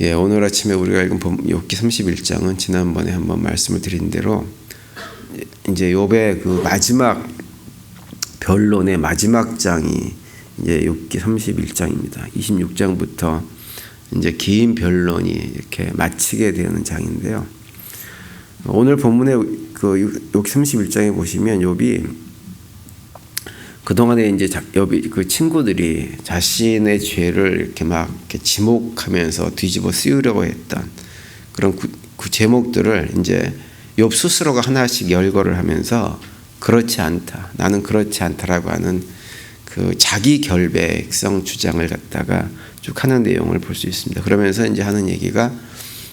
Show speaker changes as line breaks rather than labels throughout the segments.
예, 오늘 아침에 우리가 읽은 욥기 31장은 지난번에 한번 말씀을 드린 대로 이제 욥의 그 마지막 변론의 마지막 장이 이제 욥기 31장입니다. 26장부터 이제 긴 변론이 이렇게 마치게 되는 장인데요. 오늘 본문의 그 욥기 31장에 보시면 욥이 그동안에 이제 욥이 그 친구들이 자신의 죄를 이렇게 막 이렇게 지목하면서 뒤집어 씌우려고 했던 그런 구, 그 제목들을 이제 욥 스스로가 하나씩 열거를 하면서 그렇지 않다. 나는 그렇지 않다라고 하는 그 자기 결백성 주장을 갖다가 쭉 하는 내용을 볼 수 있습니다. 그러면서 이제 하는 얘기가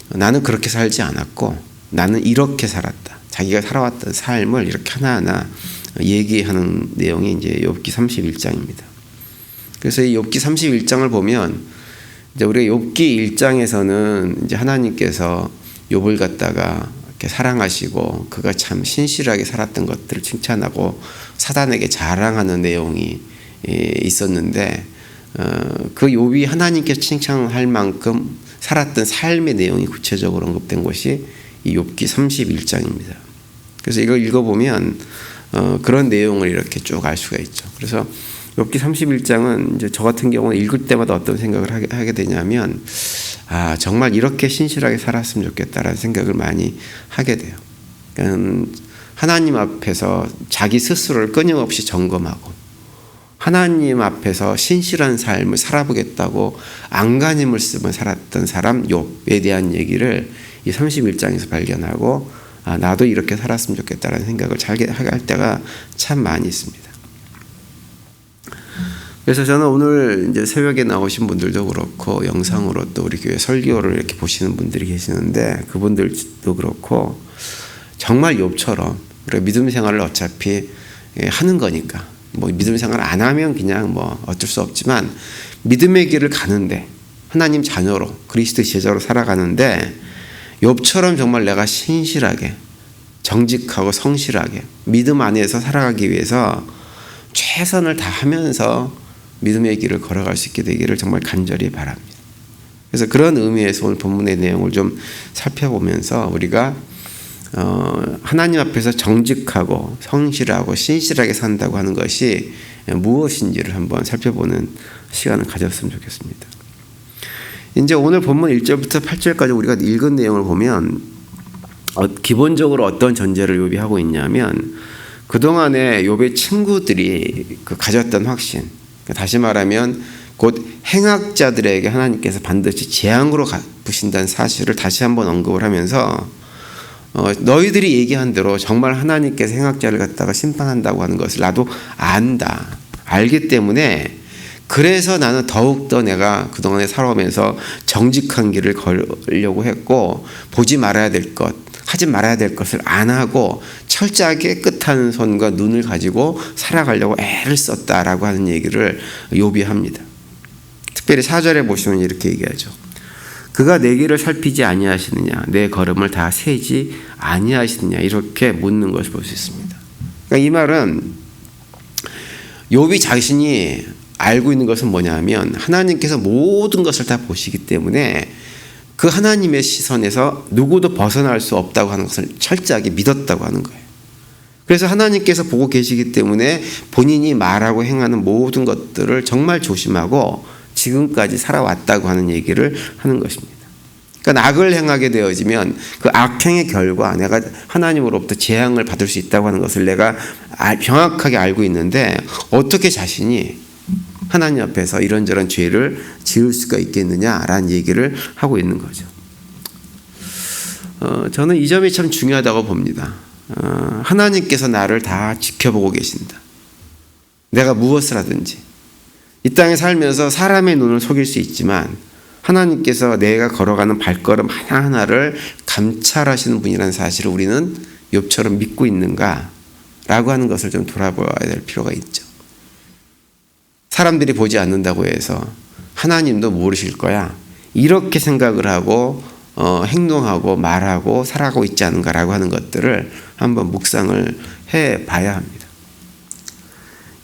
나는 그렇게 살지 않았고 나는 이렇게 살았다. 자기가 살아왔던 삶을 이렇게 하나하나 얘기하는 내용이 이제 욥기 31장입니다. 그래서 이 욥기 31장을 보면 이제 우리가 욥기 1장에서는 이제 하나님께서 욥을 갖다가 이렇게 사랑하시고 그가 참 신실하게 살았던 것들을 칭찬하고 사단에게 자랑하는 내용이 있었는데 어, 그 욥이 하나님께 칭찬할 만큼 살았던 삶의 내용이 구체적으로 언급된 것이 이 욥기 31장입니다. 그래서 이걸 읽어보면 어, 그런 내용을 이렇게 쭉 알 수가 있죠. 그래서 욥기 31장은 이제 저 같은 경우는 읽을 때마다 어떤 생각을 하게, 하게 되냐면 아 정말 이렇게 신실하게 살았으면 좋겠다라는 생각을 많이 하게 돼요. 그러니까 하나님 앞에서 자기 스스로를 끊임없이 점검하고 하나님 앞에서 신실한 삶을 살아보겠다고 안간힘을 쓰며 살았던 사람 욥에 대한 얘기를 이 31장에서 발견하고 아, 나도 이렇게 살았으면 좋겠다라는 생각을 잘게 할 때가 참 많이 있습니다. 그래서 저는 오늘 이제 새벽에 나오신 분들도 그렇고 영상으로 또 우리 교회 설교를 이렇게 보시는 분들이 계시는데 그분들도 그렇고 정말 욥처럼 우리가 믿음 생활을 어차피 하는 거니까 뭐 믿음 생활 안 하면 그냥 뭐 어쩔 수 없지만 믿음의 길을 가는데 하나님 자녀로 그리스도 제자로 살아가는데 욥처럼 정말 내가 신실하게 정직하고 성실하게 믿음 안에서 살아가기 위해서 최선을 다하면서 믿음의 길을 걸어갈 수 있게 되기를 정말 간절히 바랍니다. 그래서 그런 의미에서 오늘 본문의 내용을 좀 살펴보면서 우리가 어, 하나님 앞에서 정직하고 성실하고 신실하게 산다고 하는 것이 무엇인지를 한번 살펴보는 시간을 가졌으면 좋겠습니다. 이제 오늘 본문 1절부터 8절까지 우리가 읽은 내용을 보면 어, 기본적으로 어떤 전제를 요비하고 있냐면 그동안에 욥의 친구들이 그 가졌던 확신 그러니까 다시 말하면 곧 행악자들에게 하나님께서 반드시 재앙으로 갚으신다는 사실을 다시 한번 언급을 하면서 어, 너희들이 얘기한 대로 정말 하나님께서 행악자를 갖다가 심판한다고 하는 것을 나도 안다. 알기 때문에 그래서 나는 더욱더 내가 그동안에 살아오면서 정직한 길을 걸려고 했고 보지 말아야 될 것, 하지 말아야 될 것을 안 하고 철저하게 깨끗한 손과 눈을 가지고 살아가려고 애를 썼다라고 하는 얘기를 요비합니다. 특별히 사절에 보시면 이렇게 얘기하죠. 그가 내 길을 살피지 아니하시느냐, 내 걸음을 다 세지 아니하시느냐 이렇게 묻는 것을 볼 수 있습니다. 그러니까 이 말은 요비 자신이 알고 있는 것은 뭐냐면 하나님께서 모든 것을 다 보시기 때문에 그 하나님의 시선에서 누구도 벗어날 수 없다고 하는 것을 철저하게 믿었다고 하는 거예요. 그래서 하나님께서 보고 계시기 때문에 본인이 말하고 행하는 모든 것들을 정말 조심하고 지금까지 살아왔다고 하는 얘기를 하는 것입니다. 그러니까 악을 행하게 되어지면 그 악행의 결과 내가 하나님으로부터 재앙을 받을 수 있다고 하는 것을 내가 정확하게 알고 있는데 어떻게 자신이 하나님 앞에서 이런저런 죄를 지을 수가 있겠느냐라는 얘기를 하고 있는 거죠. 어, 저는 이 점이 참 중요하다고 봅니다. 어, 하나님께서 나를 다 지켜보고 계신다. 내가 무엇을 하든지 이 땅에 살면서 사람의 눈을 속일 수 있지만 하나님께서 내가 걸어가는 발걸음 하나하나를 감찰하시는 분이라는 사실을 우리는 욥처럼 믿고 있는가라고 하는 것을 좀 돌아봐야 될 필요가 있죠. 사람들이 보지 않는다고 해서 하나님도 모르실 거야. 이렇게 생각을 하고 어, 행동하고 말하고 살아가고 있지 않은가라고 하는 것들을 한번 묵상을 해 봐야 합니다.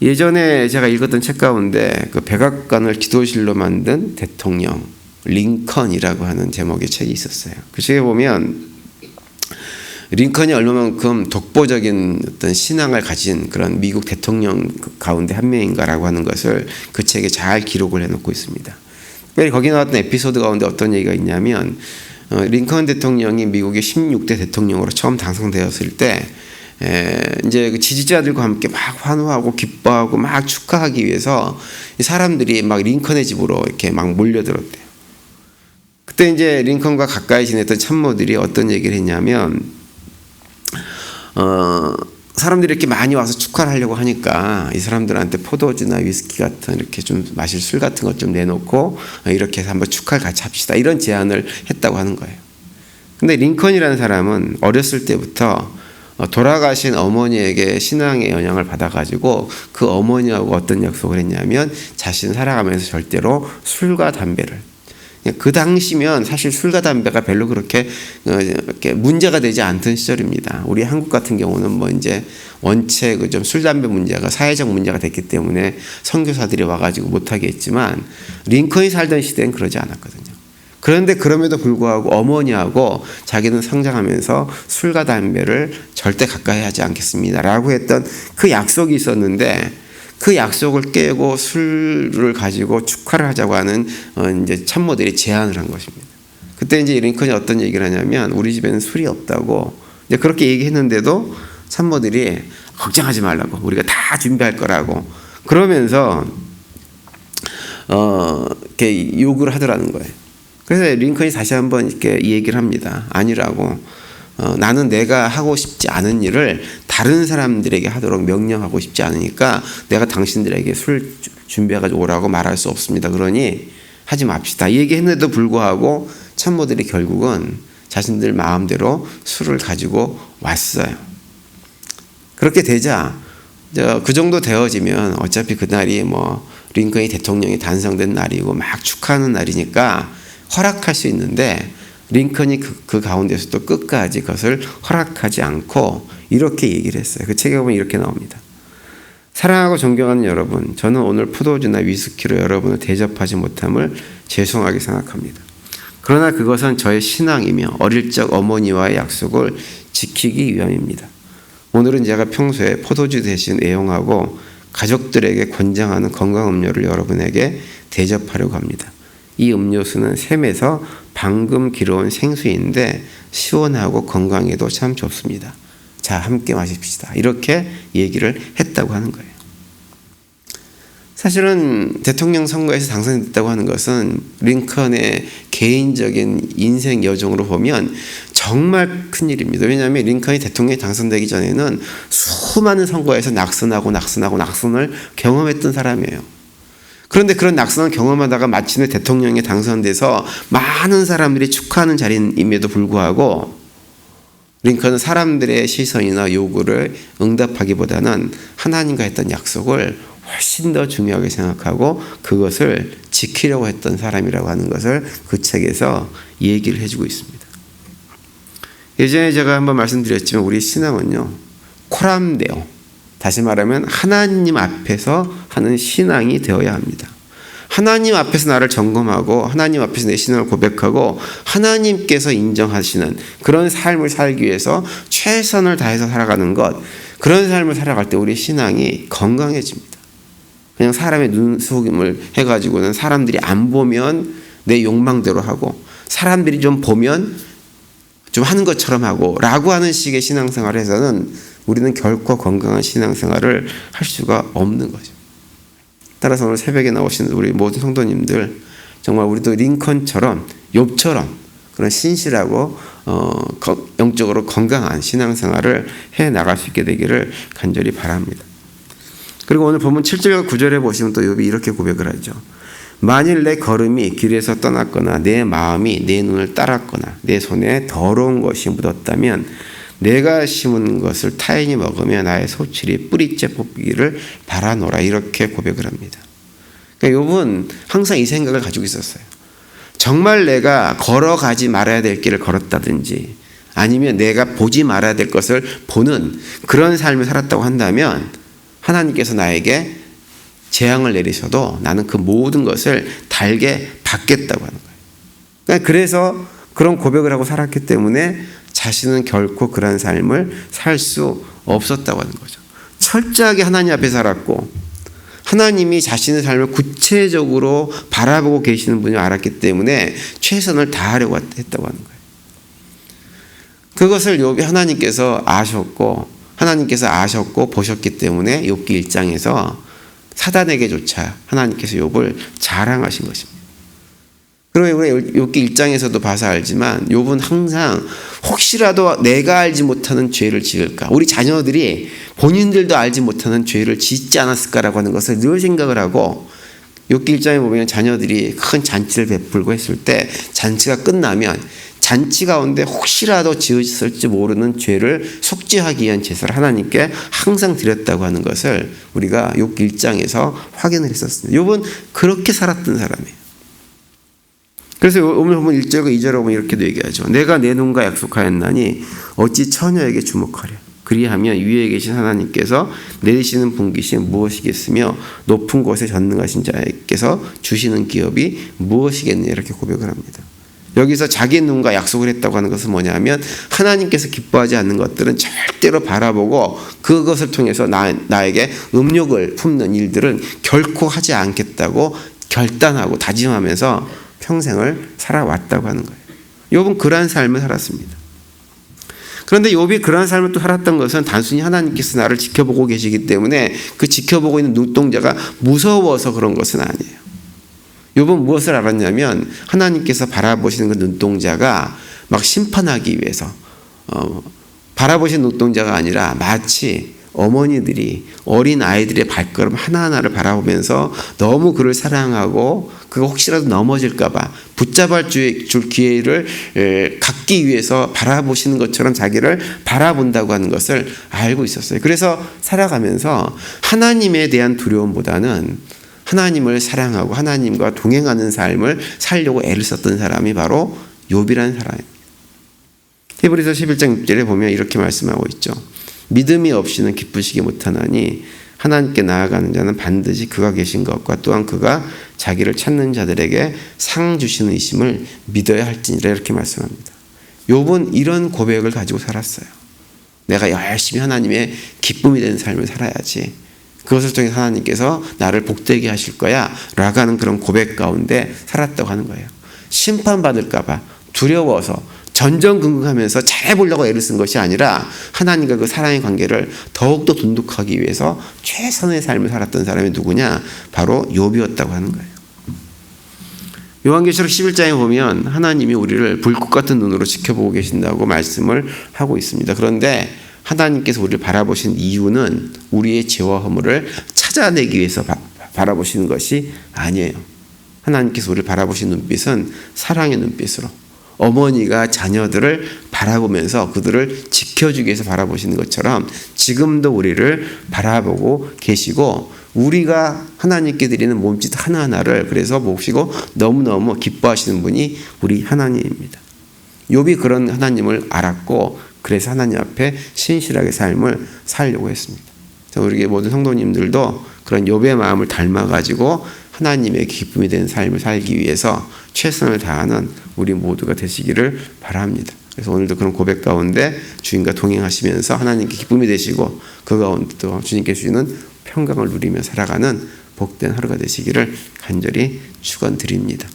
예전에 제가 읽었던 책 가운데 그 백악관을 기도실로 만든 대통령을 링컨이라고 하는 제목의 책이 있었어요. 그 책에 보면 링컨이 얼마만큼 독보적인 어떤 신앙을 가진 그런 미국 대통령 가운데 한 명인가라고 하는 것을 그 책에 잘 기록을 해놓고 있습니다. 특별히 거기 나왔던 에피소드 가운데 어떤 얘기가 있냐면 어, 링컨 대통령이 미국의 16대 대통령으로 처음 당선되었을 때 에, 이제 그 지지자들과 함께 막 환호하고 기뻐하고 막 축하하기 위해서 이 사람들이 막 링컨의 집으로 이렇게 막 몰려들었대요. 그때 이제 링컨과 가까이 지냈던 참모들이 어떤 얘기를 했냐면 어, 사람들이 이렇게 많이 와서 축하를 하려고 하니까 이 사람들한테 포도주나 위스키 같은 이렇게 좀 마실 술 같은 것 좀 내놓고 이렇게 해서 한번 축하를 같이 합시다. 이런 제안을 했다고 하는 거예요. 근데 링컨이라는 사람은 어렸을 때부터 어, 돌아가신 어머니에게 신앙의 영향을 받아가지고 그 어머니하고 어떤 약속을 했냐면 자신 살아가면서 절대로 술과 담배를 그 당시면 사실 술과 담배가 별로 그렇게 어, 이렇게 문제가 되지 않던 시절입니다. 우리 한국 같은 경우는 뭐 이제 원체 그 좀 술 담배 문제가 사회적 문제가 됐기 때문에 선교사들이 와가지고 못하게 했지만 링컨이 살던 시대는 그러지 않았거든요. 그런데 그럼에도 불구하고 어머니하고 자기는 성장하면서 술과 담배를 절대 가까이 하지 않겠습니다라고 했던 그 약속이 있었는데 그 약속을 깨고 술을 가지고 축하를 하자고 하는 어 이제 참모들이 제안을 한 것입니다. 그때 이제 링컨이 어떤 얘기를 하냐면 우리 집에는 술이 없다고 이제 그렇게 얘기했는데도 참모들이 걱정하지 말라고 우리가 다 준비할 거라고 그러면서 어 이렇게 요구를 하더라는 거예요. 그래서 링컨이 다시 한번 이렇게 얘기를 합니다. 아니라고 어, 나는 내가 하고 싶지 않은 일을 다른 사람들에게 하도록 명령하고 싶지 않으니까 내가 당신들에게 술 준비해가지고 오라고 말할 수 없습니다. 그러니 하지 맙시다. 얘기했는데도 불구하고 참모들이 결국은 자신들 마음대로 술을 가지고 왔어요. 그렇게 되자 그 정도 되어지면 어차피 그날이 뭐 링컨이 대통령이 단성된 날이고 막 축하하는 날이니까 허락할 수 있는데 링컨이 그, 그 가운데서도 끝까지 그것을 허락하지 않고 이렇게 얘기를 했어요. 그 책에 보면 이렇게 나옵니다. 사랑하고 존경하는 여러분, 저는 오늘 포도주나 위스키로 여러분을 대접하지 못함을 죄송하게 생각합니다. 그러나 그것은 저의 신앙이며 어릴 적 어머니와의 약속을 지키기 위함입니다. 오늘은 제가 평소에 포도주 대신 애용하고 가족들에게 권장하는 건강 음료를 여러분에게 대접하려고 합니다. 이 음료수는 샘에서 방금 길어온 생수인데 시원하고 건강에도 참 좋습니다. 자, 함께 마십시다. 이렇게 얘기를 했다고 하는 거예요. 사실은 대통령 선거에서 당선됐다고 하는 것은 링컨의 개인적인 인생 여정으로 보면 정말 큰 일입니다. 왜냐하면 링컨이 대통령에 당선되기 전에는 수많은 선거에서 낙선하고 낙선하고 낙선을 경험했던 사람이에요. 그런데 그런 낙선을 경험하다가 마침내 대통령에 당선돼서 많은 사람들이 축하하는 자리임에도 불구하고 링컨은 사람들의 시선이나 요구를 응답하기보다는 하나님과 했던 약속을 훨씬 더 중요하게 생각하고 그것을 지키려고 했던 사람이라고 하는 것을 그 책에서 얘기를 해주고 있습니다. 예전에 제가 한번 말씀드렸지만 우리 신앙은요, 코람데오. 다시 말하면 하나님 앞에서 하는 신앙이 되어야 합니다. 하나님 앞에서 나를 점검하고 하나님 앞에서 내 신앙을 고백하고 하나님께서 인정하시는 그런 삶을 살기 위해서 최선을 다해서 살아가는 것 그런 삶을 살아갈 때 우리 신앙이 건강해집니다. 그냥 사람의 눈 속임을 해가지고는 사람들이 안 보면 내 욕망대로 하고 사람들이 좀 보면 좀 하는 것처럼 하고 라고 하는 식의 신앙생활을 해서는 우리는 결코 건강한 신앙생활을 할 수가 없는 거죠. 따라서 오늘 새벽에 나오신 우리 모든 성도님들 정말 우리도 링컨처럼 욥처럼 그런 신실하고 어, 영적으로 건강한 신앙생활을 해 나갈 수 있게 되기를 간절히 바랍니다. 그리고 오늘 본문 7절과 9절에 보시면 또 욥이 이렇게 고백을 하죠. 만일 내 걸음이 길에서 떠났거나 내 마음이 내 눈을 따랐거나 내 손에 더러운 것이 묻었다면 내가 심은 것을 타인이 먹으며 나의 소출이 뿌리째 뽑기를 바라노라 이렇게 고백을 합니다. 그러니까 욥은 항상 이 생각을 가지고 있었어요. 정말 내가 걸어가지 말아야 될 길을 걸었다든지 아니면 내가 보지 말아야 될 것을 보는 그런 삶을 살았다고 한다면 하나님께서 나에게 재앙을 내리셔도 나는 그 모든 것을 달게 받겠다고 하는 거예요. 그러니까 그래서 그런 고백을 하고 살았기 때문에 자신은 결코 그런 삶을 살 수 없었다고 하는 거죠. 철저하게 하나님 앞에 살았고 하나님이 자신의 삶을 구체적으로 바라보고 계시는 분을 알았기 때문에 최선을 다하려고 했다고 하는 거예요. 그것을 욥이 하나님께서 아셨고 하나님께서 아셨고 보셨기 때문에 욥기 1장에서 사단에게조차 하나님께서 욥을 자랑하신 것입니다. 그러면 우리 욥기 1장에서도 봐서 알지만 욥은 항상 혹시라도 내가 알지 못하는 죄를 지을까? 우리 자녀들이 본인들도 알지 못하는 죄를 짓지 않았을까라고 하는 것을 늘 생각을 하고 욥기 1장에 보면 자녀들이 큰 잔치를 베풀고 했을 때 잔치가 끝나면 잔치 가운데 혹시라도 지었을지 모르는 죄를 속죄하기 위한 제사를 하나님께 항상 드렸다고 하는 것을 우리가 욥기 1장에서 확인을 했었습니다. 욥은 그렇게 살았던 사람이에요. 그래서 오늘 보면 1절과 2절에 보면 이렇게도 얘기하죠. 내가 내 눈과 약속하였나니 어찌 처녀에게 주목하려. 그리하면 위에 계신 하나님께서 내리시는 분기시 무엇이겠으며 높은 곳에 전능하신 자에게서 주시는 기업이 무엇이겠느냐 이렇게 고백을 합니다. 여기서 자기 눈과 약속을 했다고 하는 것은 뭐냐면 하나님께서 기뻐하지 않는 것들은 절대로 바라보고 그것을 통해서 나, 나에게 음욕을 품는 일들은 결코 하지 않겠다고 결단하고 다짐하면서 평생을 살아왔다고 하는 거예요. 욥은 그러한 삶을 살았습니다. 그런데 욥이 그러한 삶을 또 살았던 것은 단순히 하나님께서 나를 지켜보고 계시기 때문에 그 지켜보고 있는 눈동자가 무서워서 그런 것은 아니에요. 욥은 무엇을 알았냐면 하나님께서 바라보시는 그 눈동자가 막 심판하기 위해서 어, 바라보시는 눈동자가 아니라 마치 어머니들이 어린 아이들의 발걸음 하나하나를 바라보면서 너무 그를 사랑하고 그가 혹시라도 넘어질까봐 붙잡아 줄 기회를 갖기 위해서 바라보시는 것처럼 자기를 바라본다고 하는 것을 알고 있었어요. 그래서 살아가면서 하나님에 대한 두려움보다는 하나님을 사랑하고 하나님과 동행하는 삶을 살려고 애를 썼던 사람이 바로 욥이라는 사람입니다. 히브리서 11장 6절에 보면 이렇게 말씀하고 있죠. 믿음이 없이는 기쁘시기 못하나니 하나님께 나아가는 자는 반드시 그가 계신 것과 또한 그가 자기를 찾는 자들에게 상 주시는 이심을 믿어야 할지니라 이렇게 말씀합니다. 욥은 이런 고백을 가지고 살았어요. 내가 열심히 하나님의 기쁨이 되는 삶을 살아야지. 그것을 통해 하나님께서 나를 복되게 하실 거야. 라고 하는 그런 고백 가운데 살았다고 하는 거예요. 심판받을까봐 두려워서 전전긍긍하면서 잘해보려고 애를 쓴 것이 아니라 하나님과 그 사랑의 관계를 더욱더 돈독하기 위해서 최선의 삶을 살았던 사람이 누구냐? 바로 욥이었다고 하는 거예요. 요한계시록 11장에 보면 하나님이 우리를 불꽃 같은 눈으로 지켜보고 계신다고 말씀을 하고 있습니다. 그런데 하나님께서 우리를 바라보신 이유는 우리의 죄와 허물을 찾아내기 위해서 바, 바라보시는 것이 아니에요. 하나님께서 우리를 바라보신 눈빛은 사랑의 눈빛으로 어머니가 자녀들을 바라보면서 그들을 지켜주기 위해서 바라보시는 것처럼 지금도 우리를 바라보고 계시고 우리가 하나님께 드리는 몸짓 하나하나를 그래서 보시고 너무너무 기뻐하시는 분이 우리 하나님입니다. 욥이 그런 하나님을 알았고 그래서 하나님 앞에 신실하게 삶을 살려고 했습니다. 우리 모든 성도님들도 그런 욥의 마음을 닮아 가지고 하나님의 기쁨이 되는 삶을 살기 위해서 최선을 다하는 우리 모두가 되시기를 바랍니다. 그래서 오늘도 그런 고백 가운데 주님과 동행하시면서 하나님께 기쁨이 되시고 그 가운데 또 주님께 주시는 평강을 누리며 살아가는 복된 하루가 되시기를 간절히 축원드립니다.